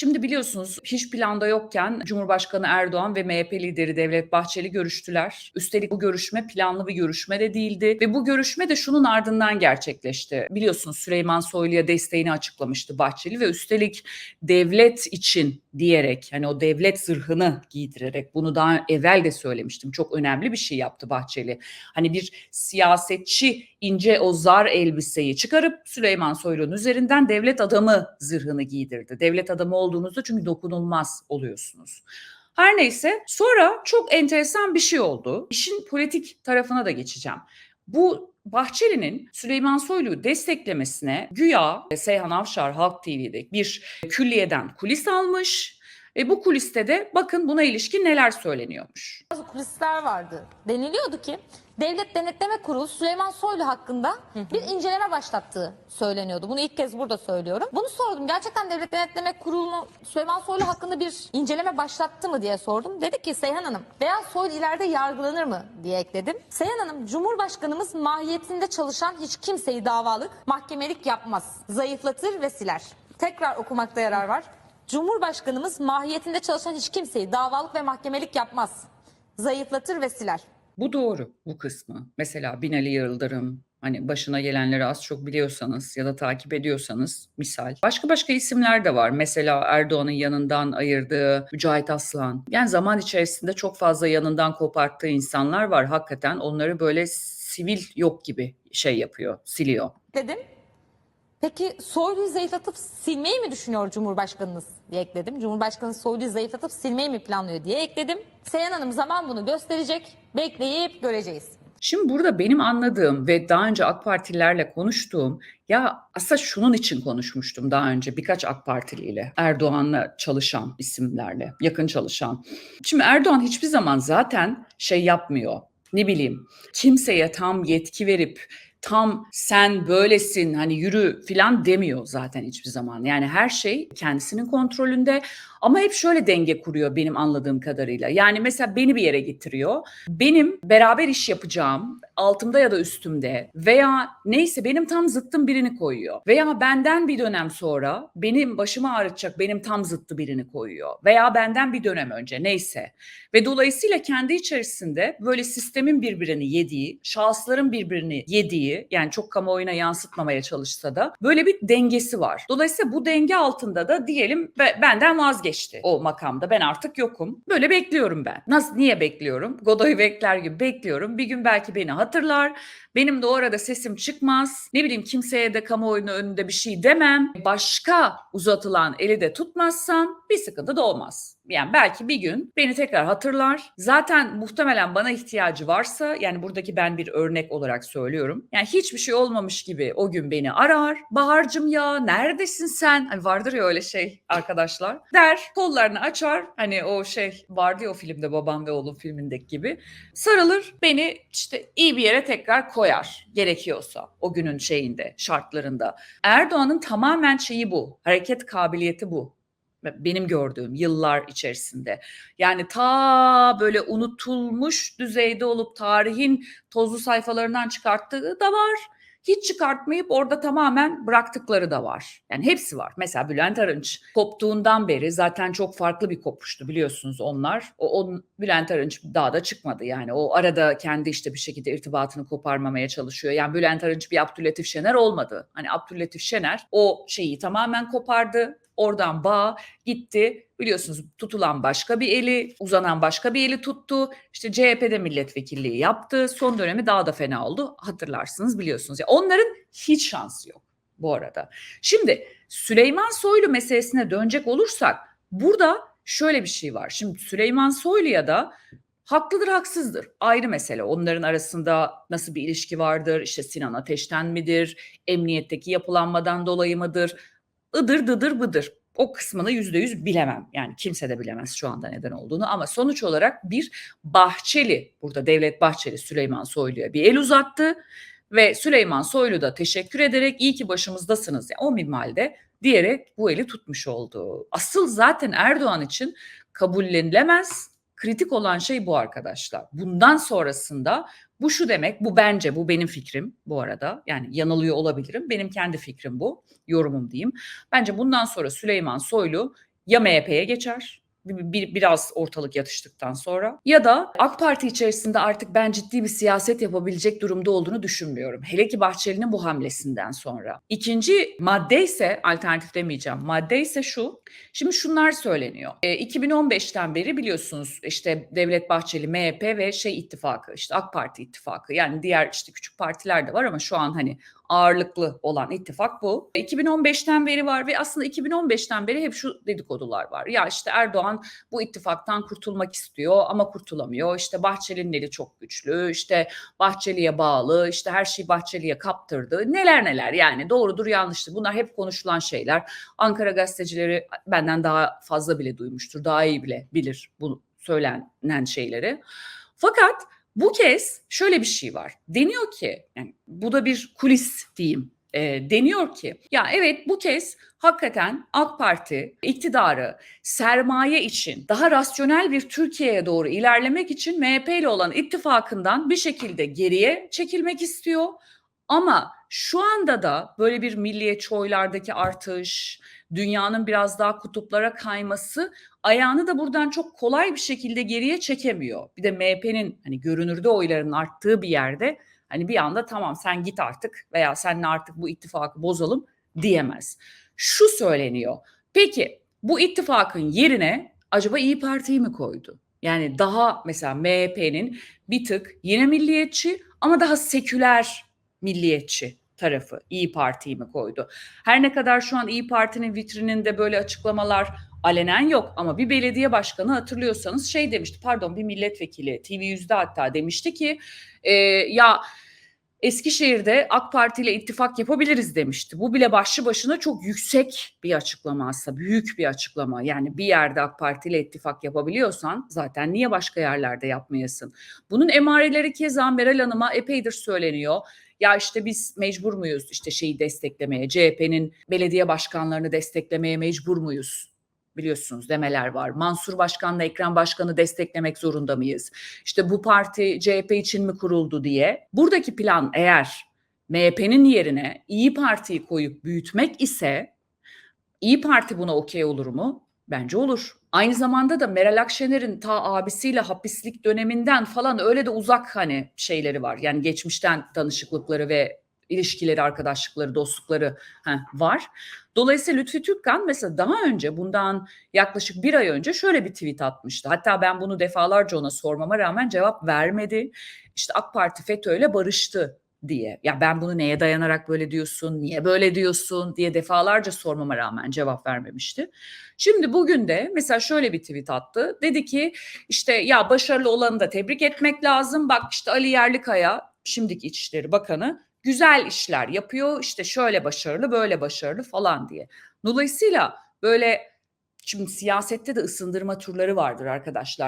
Şimdi biliyorsunuz hiç planda yokken Cumhurbaşkanı Erdoğan ve MHP lideri Devlet Bahçeli görüştüler. Üstelik bu görüşme planlı bir görüşme de değildi ve bu görüşme de şunun ardından gerçekleşti. Biliyorsunuz Süleyman Soylu'ya desteğini açıklamıştı Bahçeli ve üstelik devlet için diyerek hani o devlet zırhını giydirerek bunu daha evvel de söylemiştim. Çok önemli bir şey yaptı Bahçeli. Hani bir siyasetçi ince o zar elbiseyi çıkarıp Süleyman Soylu'nun üzerinden devlet adamı zırhını giydirdi. Devlet adamı olduğunuzda çünkü dokunulmaz oluyorsunuz. Her neyse sonra çok enteresan bir şey oldu. İşin politik tarafına da geçeceğim. Bu Bahçeli'nin Süleyman Soylu'yu desteklemesine güya Seyhan Avşar Halk TV'de bir külliyeden kulis almış ve bu kuliste de bakın buna ilişkin neler söyleniyormuş. Bazı kulisler vardı. Deniliyordu ki Devlet Denetleme Kurulu Süleyman Soylu hakkında bir inceleme başlattığı söyleniyordu. Bunu ilk kez burada söylüyorum. Bunu sordum. Gerçekten Devlet Denetleme Kurulu Süleyman Soylu hakkında bir inceleme başlattı mı diye sordum. Dedi ki Seyhan Hanım veya Soylu ileride yargılanır mı diye ekledim. Seyhan Hanım Cumhurbaşkanımız mahiyetinde çalışan hiç kimseyi davalık, mahkemelik yapmaz. Zayıflatır ve siler. Tekrar okumakta yarar var. Cumhurbaşkanımız mahiyetinde çalışan hiç kimseyi davalık ve mahkemelik yapmaz. Zayıflatır ve siler. Bu doğru bu kısmı. Mesela Binali Yıldırım hani başına gelenleri az çok biliyorsanız ya da takip ediyorsanız misal. Başka başka isimler de var. Mesela Erdoğan'ın yanından ayırdığı Mücahit Aslan. Yani zaman içerisinde çok fazla yanından koparttığı insanlar var. Hakikaten onları böyle sivil yok gibi şey yapıyor, siliyor. dedim. Peki Soylu'yu zayıflatıp silmeyi mi düşünüyor Cumhurbaşkanınız diye ekledim. Cumhurbaşkanı Soylu'yu zayıflatıp silmeyi mi planlıyor diye ekledim. Seyhan Hanım zaman bunu gösterecek. Bekleyip göreceğiz. Şimdi burada benim anladığım ve daha önce AK Partililerle konuştuğum ya aslında şunun için konuşmuştum daha önce birkaç AK Partiliyle Erdoğan'la çalışan isimlerle yakın çalışan. Şimdi Erdoğan hiçbir zaman zaten şey yapmıyor ne bileyim kimseye tam yetki verip tam sen böylesin hani yürü filan demiyor zaten hiçbir zaman. Yani her şey kendisinin kontrolünde ama hep şöyle denge kuruyor benim anladığım kadarıyla. Yani mesela beni bir yere getiriyor. Benim beraber iş yapacağım altımda ya da üstümde veya neyse benim tam zıttım birini koyuyor. Veya benden bir dönem sonra benim başımı ağrıtacak benim tam zıttı birini koyuyor. Veya benden bir dönem önce neyse. Ve dolayısıyla kendi içerisinde böyle sistemin birbirini yediği, şahısların birbirini yediği yani çok kamuoyuna yansıtmamaya çalışsa da böyle bir dengesi var. Dolayısıyla bu denge altında da diyelim benden vazgeçti o makamda. Ben artık yokum. Böyle bekliyorum ben. Nasıl niye bekliyorum? Godoy bekler gibi bekliyorum. Bir gün belki beni hatırlar. Benim de o arada sesim çıkmaz. Ne bileyim kimseye de kamuoyunun önünde bir şey demem. Başka uzatılan eli de tutmazsam bir sıkıntı da olmaz. Yani belki bir gün beni tekrar hatırlar. Zaten muhtemelen bana ihtiyacı varsa yani buradaki ben bir örnek olarak söylüyorum. Yani hiçbir şey olmamış gibi o gün beni arar. Bahar'cım ya neredesin sen? Hani vardır ya öyle şey arkadaşlar. Der kollarını açar. Hani o şey vardı ya o filmde Babam ve Oğlum filmindeki gibi. Sarılır beni işte iyi bir yere tekrar koyar gerekiyorsa o günün şeyinde şartlarında. Erdoğan'ın tamamen şeyi bu. Hareket kabiliyeti bu benim gördüğüm yıllar içerisinde. Yani ta böyle unutulmuş düzeyde olup tarihin tozlu sayfalarından çıkarttığı da var. Hiç çıkartmayıp orada tamamen bıraktıkları da var. Yani hepsi var. Mesela Bülent Arınç koptuğundan beri zaten çok farklı bir kopuştu biliyorsunuz onlar. O, o Bülent Arınç daha da çıkmadı yani. O arada kendi işte bir şekilde irtibatını koparmamaya çalışıyor. Yani Bülent Arınç bir Abdülhatif Şener olmadı. Hani Abdülhatif Şener o şeyi tamamen kopardı Oradan bağ gitti. Biliyorsunuz tutulan başka bir eli, uzanan başka bir eli tuttu. İşte CHP'de milletvekilliği yaptı. Son dönemi daha da fena oldu. Hatırlarsınız biliyorsunuz. Yani onların hiç şansı yok bu arada. Şimdi Süleyman Soylu meselesine dönecek olursak burada şöyle bir şey var. Şimdi Süleyman Soylu'ya da haklıdır haksızdır ayrı mesele. Onların arasında nasıl bir ilişki vardır? İşte Sinan Ateş'ten midir? Emniyetteki yapılanmadan dolayı mıdır? Idır dıdır bıdır. O kısmını yüzde yüz bilemem. Yani kimse de bilemez şu anda neden olduğunu ama sonuç olarak bir Bahçeli, burada Devlet Bahçeli Süleyman Soylu'ya bir el uzattı ve Süleyman Soylu da teşekkür ederek iyi ki başımızdasınız yani o minvalde diyerek bu eli tutmuş oldu. Asıl zaten Erdoğan için kabullenilemez kritik olan şey bu arkadaşlar. Bundan sonrasında bu şu demek, bu bence, bu benim fikrim bu arada. Yani yanılıyor olabilirim. Benim kendi fikrim bu, yorumum diyeyim. Bence bundan sonra Süleyman Soylu ya MHP'ye geçer bir, bir- biraz ortalık yatıştıktan sonra ya da AK Parti içerisinde artık ben ciddi bir siyaset yapabilecek durumda olduğunu düşünmüyorum. Hele ki Bahçeli'nin bu hamlesinden sonra. İkinci madde ise alternatif demeyeceğim. Madde ise şu. Şimdi şunlar söyleniyor. E, 2015'ten beri biliyorsunuz işte Devlet Bahçeli, MHP ve şey ittifakı işte AK Parti ittifakı yani diğer işte küçük partiler de var ama şu an hani ağırlıklı olan ittifak bu. 2015'ten beri var ve aslında 2015'ten beri hep şu dedikodular var. Ya işte Erdoğan bu ittifaktan kurtulmak istiyor ama kurtulamıyor. İşte Bahçeli'nin eli çok güçlü. İşte Bahçeli'ye bağlı. işte her şeyi Bahçeli'ye kaptırdı. Neler neler yani doğrudur yanlıştır. Bunlar hep konuşulan şeyler. Ankara gazetecileri benden daha fazla bile duymuştur. Daha iyi bile bilir bu söylenen şeyleri. Fakat bu kez şöyle bir şey var. Deniyor ki, yani bu da bir kulis diyeyim. E, deniyor ki, ya evet bu kez hakikaten AK Parti iktidarı sermaye için daha rasyonel bir Türkiye'ye doğru ilerlemek için MHP ile olan ittifakından bir şekilde geriye çekilmek istiyor. Ama şu anda da böyle bir milliyetçi oylardaki artış, dünyanın biraz daha kutuplara kayması ayağını da buradan çok kolay bir şekilde geriye çekemiyor. Bir de MHP'nin hani görünürde oyların arttığı bir yerde hani bir anda tamam sen git artık veya seninle artık bu ittifakı bozalım diyemez. Şu söyleniyor. Peki bu ittifakın yerine acaba İyi Parti'yi mi koydu? Yani daha mesela MHP'nin bir tık yine milliyetçi ama daha seküler milliyetçi tarafı İyi Parti'yi mi koydu? Her ne kadar şu an İyi Parti'nin vitrininde böyle açıklamalar alenen yok ama bir belediye başkanı hatırlıyorsanız şey demişti pardon bir milletvekili TV100'de hatta demişti ki e, ya Eskişehir'de AK Parti ile ittifak yapabiliriz demişti. Bu bile başlı başına çok yüksek bir açıklama aslında büyük bir açıklama. Yani bir yerde AK Parti ile ittifak yapabiliyorsan zaten niye başka yerlerde yapmayasın? Bunun emareleri keza Meral Hanım'a epeydir söyleniyor. Ya işte biz mecbur muyuz işte şeyi desteklemeye, CHP'nin belediye başkanlarını desteklemeye mecbur muyuz? Biliyorsunuz demeler var. Mansur Başkan'la Ekrem Başkan'ı desteklemek zorunda mıyız? İşte bu parti CHP için mi kuruldu diye. Buradaki plan eğer MHP'nin yerine İyi Parti'yi koyup büyütmek ise İyi Parti buna okey olur mu? Bence olur. Aynı zamanda da Meral Akşener'in ta abisiyle hapislik döneminden falan öyle de uzak hani şeyleri var. Yani geçmişten tanışıklıkları ve ilişkileri, arkadaşlıkları, dostlukları heh, var. Dolayısıyla Lütfi Türkkan mesela daha önce bundan yaklaşık bir ay önce şöyle bir tweet atmıştı. Hatta ben bunu defalarca ona sormama rağmen cevap vermedi. İşte AK Parti FETÖ'yle barıştı diye. Ya ben bunu neye dayanarak böyle diyorsun, niye böyle diyorsun diye defalarca sormama rağmen cevap vermemişti. Şimdi bugün de mesela şöyle bir tweet attı. Dedi ki işte ya başarılı olanı da tebrik etmek lazım. Bak işte Ali Yerlikaya şimdiki İçişleri Bakanı güzel işler yapıyor. İşte şöyle başarılı, böyle başarılı falan diye. Dolayısıyla böyle Şimdi siyasette de ısındırma turları vardır arkadaşlar.